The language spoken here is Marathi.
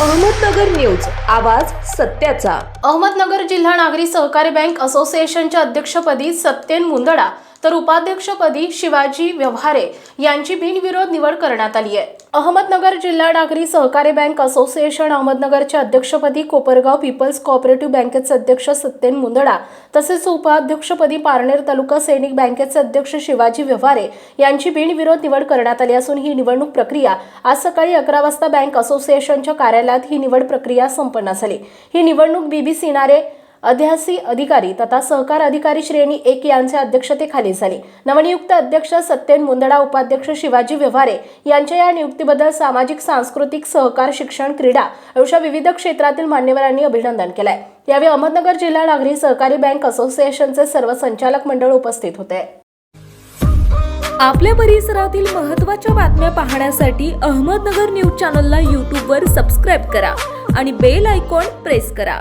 अहमदनगर न्यूज आवाज सत्याचा. अहमदनगर जिल्हा नागरी सहकारी बँक असोसिएशनच्या अध्यक्षपदी सत्येन मुंदडा तर उपाध्यक्षपदी शिवाजी व्यवहारे यांची बिनविरोध निवड करण्यात आली आहे. अहमदनगर जिल्हा नागरी सहकारी बँक असोसिएशन अहमदनगरच्या अध्यक्षपदी कोपरगाव पीपल्स कोऑपरेटिव्ह बँकेचे अध्यक्ष सत्येन मुंदडा तसेच उपाध्यक्षपदी पारनेर तालुका सैनिक बँकेचे अध्यक्ष शिवाजी व्यवहारे यांची बिनविरोध निवड करण्यात आली असून ही निवडणूक प्रक्रिया आज सकाळी अकरा वाजता बँक असोसिएशनच्या कार्यालयात ही निवड प्रक्रिया संपन्न झाली. ही निवडणूक बीबी सिनारे अध्यासी अधिकारी तथा सहकार अधिकारी श्रेणी एक यांच्या अध्यक्षतेखाली झाली. नवनियुक्त अध्यक्ष सत्येन मुंदडा उपाध्यक्ष शिवाजी व्यवहारे यांच्या या नियुक्तीबद्दल सामाजिक सांस्कृतिक सहकार शिक्षण क्रीडा अशा विविध क्षेत्रातील मान्यवरांनी अभिनंदन केलंय. यावेळी अहमदनगर जिल्हा नागरी सहकारी बँक असोसिएशनचे सर्व संचालक मंडळ उपस्थित होते. आपल्या परिसरातील महत्त्वाच्या बातम्या पाहण्यासाठी अहमदनगर न्यूज चॅनलला यूट्यूबवर सबस्क्राईब करा आणि बेल आयकॉन प्रेस करा.